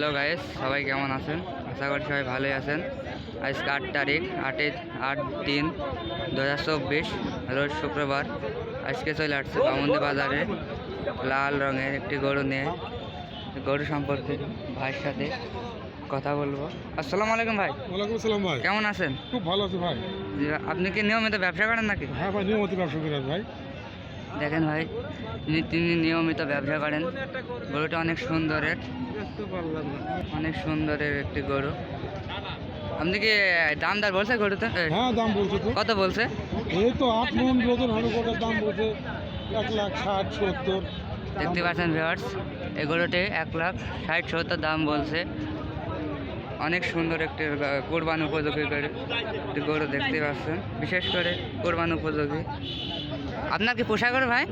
Hello guys সবাই কেমন আছেন? আশা করি সবাই ভালোই আছেন। আজকে আট তারিখ আটে আট তিন দু হাজার চব্বিশ রোজ শুক্রবার। আজকে চলে আসছে বামন্দি বাজারে লাল রঙের একটি গরু নিয়ে। গরু সম্পর্কে ভাইয়ের সাথে কথা বলব। আসসালামু আলাইকুম ভাই। ওয়ালাইকুম আসসালাম ভাই। কেমন আছেন? খুব ভালো আছে ভাই। আপনি কি নিয়মিত ব্যবসা করেন নাকি? হ্যাঁ ভাই নিয়মিত ব্যবসা করি আমি ভাই। দেখেন ভাই তিনি নিয়মিত ব্যবসা করেন। গরুটা অনেক সুন্দরের। অনেক সুন্দরের একটি গরু। আপনি কি দাম দর বলছে গরুতে? হ্যাঁ দাম বলছে কত বলছে? এই তো আট মন কোটার দাম বলছে। এক লাখ ষাট সত্তর। দেখতে পাচ্ছেন ভিওয়ার্স এই গরুটি এক লাখ ষাট সত্তর দাম বলছে। অনেক সুন্দর একটি কোরবান উপযোগী গরু গরু দেখতে পাচ্ছেন। বিশেষ করে কোরবান উপযোগী। আপনার কি পোষা গরু ভাই?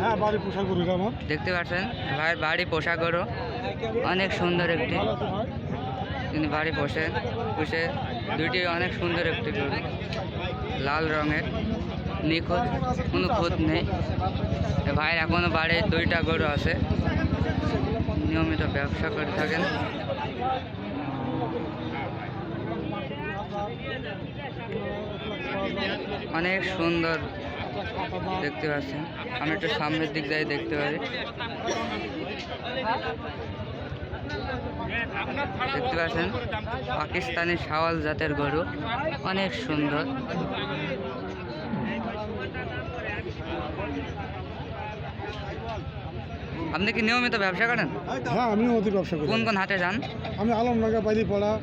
হ্যাঁ বাড়ি করি আমার। দেখতে পাচ্ছেন ভাইয়ের বাড়ি পোষা গরু অনেক সুন্দর একটি। তিনি বাড়ি বসে বসে দুইটি অনেক সুন্দর একটি গরু। লাল রঙের নিখুঁত কোনো খুঁত নেই। ভাইয়ের এখনও বাড়ি দুইটা গরু আছে। নিয়মিত ব্যবসা করে থাকেন। অনেক সুন্দর দেখতে পাচ্ছেন। আমি একটু সামনের দিক যাই দেখতে পারি। দেখতে পাচ্ছেন পাকিস্তানি শাওয়াল জাতের গরু। অনেক সুন্দর। আপনি কি নিয়মিত ব্যবসা করেন? হ্যাঁ আমি নিয়মিত ব্যবসা করি। কোন কোন হাটে যান? আমি আলমনগর বাইরে পড়া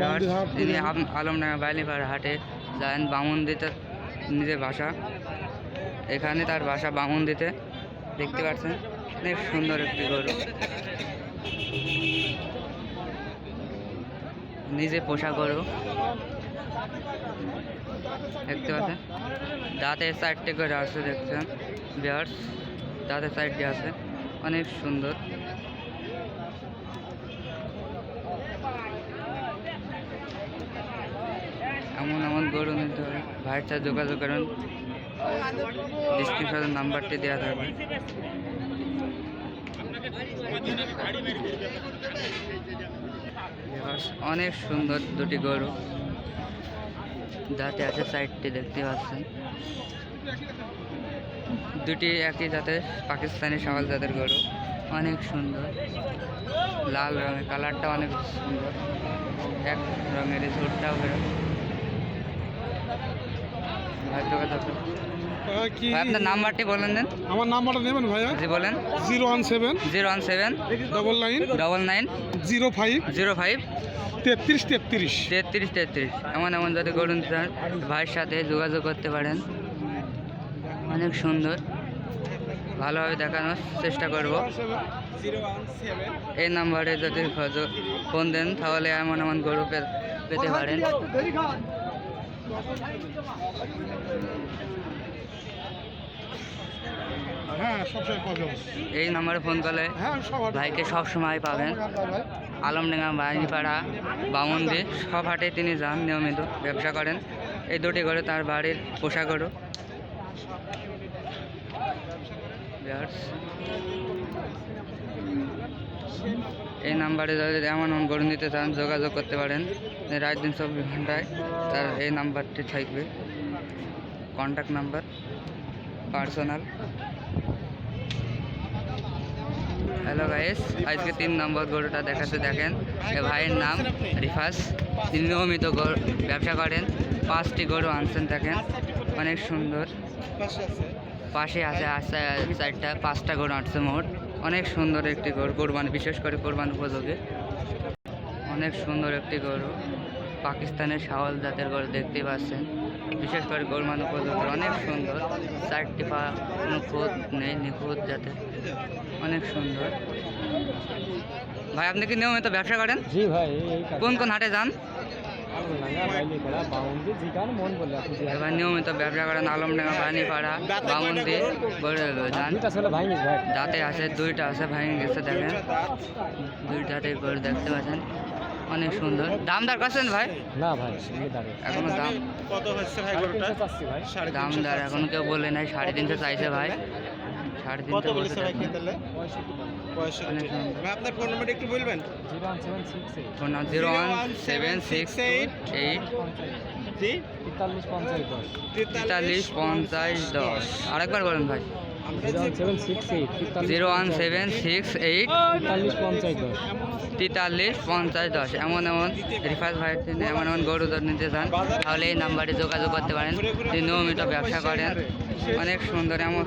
বামুনদিহাট, তিনি আম- আলমডাঙ্গা বাইলিপাড়া হাটে যান। বামুনদিতে নিজের বাসা এখানে তার বাসা বামুনদিতে, দেখতে পাচ্ছেন? অনেক সুন্দর একটি গরু। নিজে পোষা গরু। দেখতে পাচ্ছেন? দাঁতে চারটে করে আছে, দেখছেন? বিয়ার্স দাঁতে চারটে আছে। অনেক সুন্দর। এমন এমন গরু নিতে হবে ভাইয়ের সাথে যোগাযোগ করুন। ডিসক্রিপশনে নাম্বারটি দেওয়া থাকবে। অনেক সুন্দর দুটি গরু দাঁতে আছে সাইডটি দেখতে পাচ্ছেন। দুটি একই জাতের, পাকিস্তানি সওয়াল জাতের গরু। অনেক সুন্দর। লাল রঙের, কালারটা অনেক সুন্দর। এক রঙের এই ঝোরটাও বেরো ভাই যোগাযোগ করুন। কি ভাই আপনার নাম্বারটি বলেন দেন। আমার নাম্বারটা নেবেন ভাইয়া? জি বলেন। Zero one seven zero one seven double nine double nine zero five zero five তেত্রিশ তেত্রিশ। তেত্রিশ তেত্রিশ। এমন এমন যদি গরু নিতে চান ভাইয়ের সাথে যোগাযোগ করতে পারেন। অনেক সুন্দর। ভালোভাবে দেখানোর চেষ্টা করব। এই নাম্বারে যদি ফোন দেন তাহলে এমন এমন গরু পেতে পারেন। হ্যাঁ সবসময় পাওয়া যাবে। এই নাম্বারে ফোন করলে হ্যাঁ ভাইকে সব সময় পাবেন। আলমডাঙ্গা বাহিনীপাড়া বামন্দি সব হাটে তিনি যান নিয়মিত ব্যবসা করেন। এই দুটি গরু তার বাড়ির গরু। এই নাম্বারে যদি এমন এমন গরু নিতে চান যোগাযোগ করতে পারেন। রাত দিন চব্বিশ ঘন্টায় তার এই নাম্বারটি থাকবে। Contact number personal hello guys আজকে তিন নম্বর গরুটা দেখাতে দেখেন। এ ভাইয়ের নাম রিফাস। তিনি নিয়মিত গরু ব্যবসা করেন। পাঁচটি গরু আনছেন দেখেন। অনেক সুন্দর। পাশে আছে আস্তে চারটা, পাঁচটা গরু আনছে মোট। অনেক সুন্দর একটি গরু। কোরবানি, বিশেষ করে কোরবান উপযোগী। অনেক সুন্দর একটি গরু। পাকিস্তানের শাওয়াল জাতের গরু দেখতেই পাচ্ছেন। বিশেষ করে কোরবান উপযোগী। অনেক সুন্দর। চারটি পা কোনো খুঁত নেই নিখুঁত জাতের। অনেক সুন্দর। ভাই আপনি কি নিয়মিত ব্যবসা করেন? জি ভাই কোন কোন হাটে যান? মন এবার নিয়মিত ব্যবসা করেন আলমডাঙ্গা বামন্দি যান দাঁতে। আছে দুইটা আছে ভেঙে গেছে দেখেন। দুইটাতে গরু দেখতে পাচ্ছেন। অনেক সুন্দর। দাম দর করছেন ভাই? না ভাই এখনও দাম। কত হচ্ছে ভাই সাড়ে তিনশো চাচ্ছি ভাই। দাম দর এখনও কেউ বলে নাই সাড়ে তিনশো চাইছে ভাই। সাড়ে কত বলেছে বছর ভাই পঁয়ষট্টি দাম পঁয়ষট্টি। অনেক সুন্দর। ভাই আপনার ফোন নাম্বারটা একটু বলবেন? Zero one seven six eight phone নাম zero one seven six eight জি তেতাল্লিশ পঞ্চাশ দশ আরেকবার বলুন ভাই zero one seven six eight তেতাল্লিশ পঞ্চাশ দশ। এমন এমন ভাইয়ের তিনি এমন এমন গরু দর নিতে চান তাহলে এই নাম্বারে যোগাযোগ করতে পারেন। তিনি নিয়মিত ব্যবসা করেন। অনেক সুন্দর এমন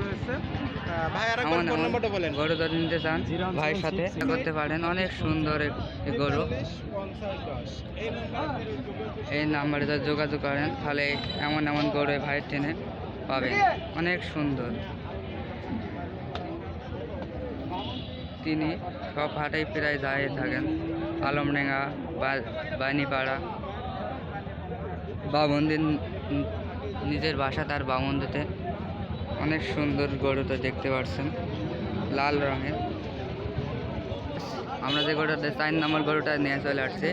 ভাই আর ফোন নাম্বারটা বলেন। গরু দর নিতে চান ভাইয়ের সাথে করতে পারেন। অনেক সুন্দর গরু। এই নাম্বারে যদি যোগাযোগ করেন তাহলে এমন এমন গরু ভাইয়ের ট্রেনে পাবেন। অনেক সুন্দর। তিনি সব হাটেই প্রায় দাঁড়িয়ে থাকেন। আলমডেঙ্গা বা- বানিপাড়া বামন্দির নিজের বাসা তার বামন্দিতে। অনেক সুন্দর গরুটা দেখতে পাচ্ছেন লাল রঙের। আমরা যে গরুটা চার নম্বর গরুটা নিয়ে চলে আসছে,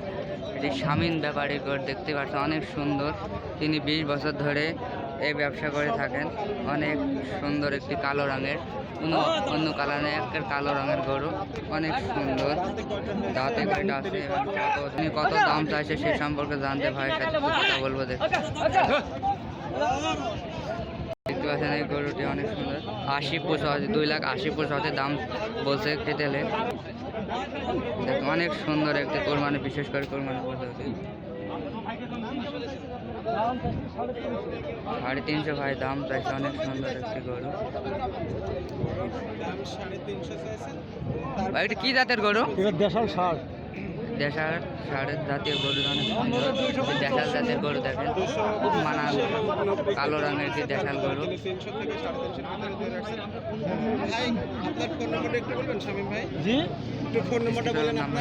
এটি স্বামীন ব্যাপারীর গরু দেখতে পাচ্ছেন অনেক সুন্দর। তিনি বিশ বছর ধরে এই ব্যবসা করে থাকেন, অনেক সুন্দর একটি কালো রঙের, অন্য অন্য কালারে একটা কালো রঙের গরু, অনেক সুন্দর। দাঁতে কয়টা আছে তিনি কত দাম চাইছে সে সম্পর্কে জানতে ভাইয়ের সাথে কথা বলব দেখ। দেখতে পাচ্ছেন এই গরুটি অনেক সুন্দর। আশি পঁচাশি দুই লাখ আশি পঁচাশি দাম বলছে কেটেলে অনেক সুন্দর একটি কোরবানি, বিশেষ করে কোরবানি পদ্ধতি সাড়ে তিনশো ভাই, দাম চাইছে অনেক সুন্দর একটি গরু। ভাই, এটা কি জাতের গরু? দেশাল সার দেশার ষাঁড়ের জাতীয় গরু অনেক সুন্দর দেশাল জাতের গরু দেখেন। খুব মানান কালো রঙের যে দেশাল গরু।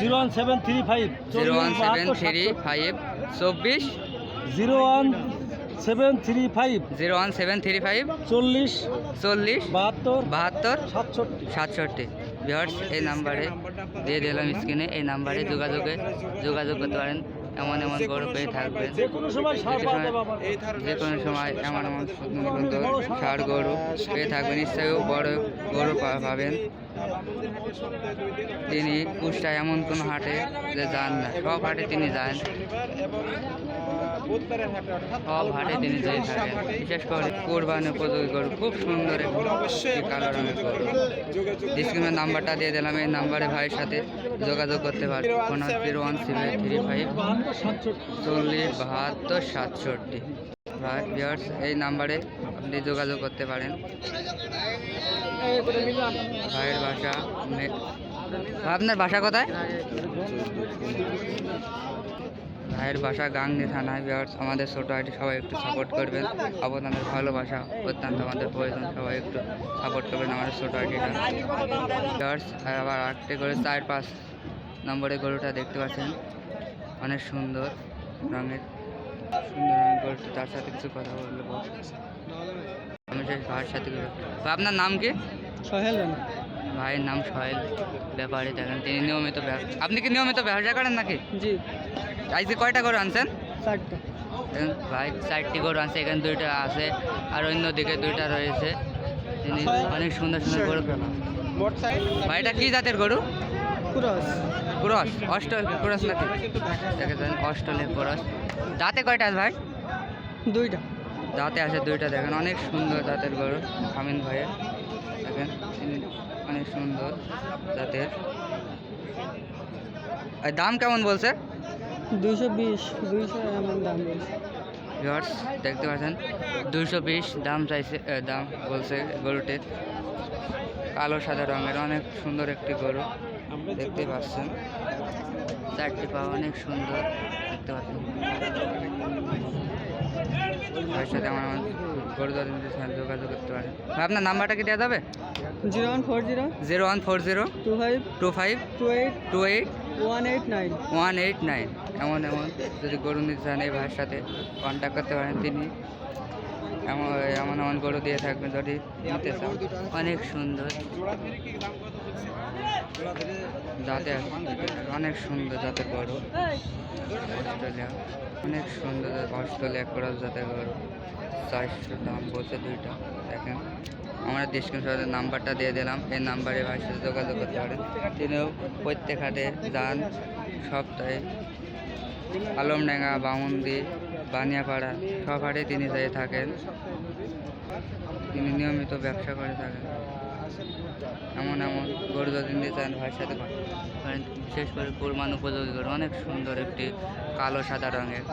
Zero one seven three five. Zero one seven three five চব্বিশ। Zero one seven three five. Zero one seven three five. চল্লিশ চল্লিশ বাহাত্তর বাহাত্তর সাতষট্টি। সাতষট্টি। ভিওর্স এই নাম্বারে দিয়ে দিলাম স্ক্রিনে এই নাম্বারে যোগাযোগে যোগাযোগ করতে পারেন এমন এমন গরু পেয়ে থাকবেন। যে কোনো সময় এমন এমন সুন্দর গরু পেয়ে থাকবেন। নিশ্চয়ই বড় গরু পা- পাবেন। তিনি কুষ্টা এমন কোনো হাটে যে যান না। সব হাটে তিনি যান। সব হাটে তিনি যেয়ে থাকেন। বিশেষ করে কোরবানি উপযোগী গরু খুব সুন্দর কালো রঙের গরু। ডিসক্রিপশনের নাম্বারটা দিয়ে দিলাম এই নাম্বারে ভাইয়ের সাথে যোগাযোগ করতে পারেন phone zero one seven three five চল্লিশ বাহাত্তর সাতষট্টি। ভাই ভিউয়ার্স এই নাম্বারে আপনি যোগাযোগ করতে পারেন। ভাইয়ের বাসা আপনার বাসা কোথায়? ভাইয়ের বাসা গাংনি থানায় ভিউয়ার্স আমাদের ছোটো আইটি সবাই একটু সাপোর্ট করবেন। আপনাদের ভালোবাসা অত্যন্ত আমাদের প্রয়োজন। সবাই একটু সাপোর্ট করবেন আমাদের ছোটো আইটিটা ভিউয়ার্স আবার আটটে করে চার পাঁচ নম্বরে গরুটা দেখতে পাচ্ছেন। অনেক সুন্দর রঙের। সুন্দর রঙের গরুটি, তার সাথে কিছু কথা বলব। আমি সেই ভাইয়ের সাথে আপনার নাম কি? সোহেল ভাইয়ের নাম সোহেল ব্যাপারী দেখেন তিনি নিয়মিত আপনি কি নিয়মিত ব্যবসা করেন নাকি? জি। আজকে কয়টা গরু আনছেন? চারটা। ভাই চারটি গরু আছে এখানে দুইটা আছে আর অন্যদিকে দুইটা রয়েছে। তিনি অনেক সুন্দর সুন্দর গরু ভাইটা কি জাতের গরু? কুরাস। ক্রস অস্টল ক্রস নাকি? দেখেছেন অস্টলে ক্রস। দাঁতে কয়টা আছে ভাই? দুইটা। দাঁতে আছে দুইটা দেখেন অনেক সুন্দর দাঁতের গরু আমিন ভাইয়ের। দেখেন তিনি অনেক সুন্দর আর দাম কেমন বলছে? দুইশো বিশ দুইশো এমন দাম বলছে। ভিউয়ার্স দেখতে পাচ্ছেন দুইশো বিশ দাম চাইছে দাম বলছে গরুটির। কালো সাদা রঙের অনেক সুন্দর একটি গরু দেখতে পাচ্ছেন। চারটি পা অনেক সুন্দর দেখতে পাচ্ছেন। আমার গরু দলের সাথে যোগাযোগ করতে পারেন আপনার নাম্বারটা কি দেওয়া যাবে? Zero one four zero. Zero one four zero. Two five. Two five. Two eight. Two eight. One eight nine. One eight nine এমন এমন। যদি গরু নিতে চান এই ভাইয়ের সাথে কন্ট্যাক্ট করতে পারেন তিনি। এমন এমন এমন গরু দিয়ে থাকবেন যদি নিতে চান। অনেক সুন্দর। যাতে অনেক সুন্দর জাতের গরু। অস্ট্রেলিয়া। অনেক সুন্দর জাত- অস্ট্রেলিয়া ক্রস জাতের গরু। চারশো দাম বলছে দুইটা। দেখেন, আমরা ডিসক্রিপশনে নাম্বারটা দিয়ে দিলাম। এই নাম্বারে ভাইয়ের সাথে যোগাযোগ করতে পারেন। তিনিও প্রত্যেক হাটে যান সপ্তাহে। আলমডাঙ্গা বামুন্দি বানিয়াপাড়া, সব হাটে তিনি যেয়ে থাকেন। তিনি নিয়মিত ব্যবসা করে থাকেন। এমন এমন গরু যদি নিতে চান, ভাইয়ের সাথে বিশেষ করে কোরবান উপযোগী গরু। অনেক সুন্দর একটি কালো সাদা রঙের।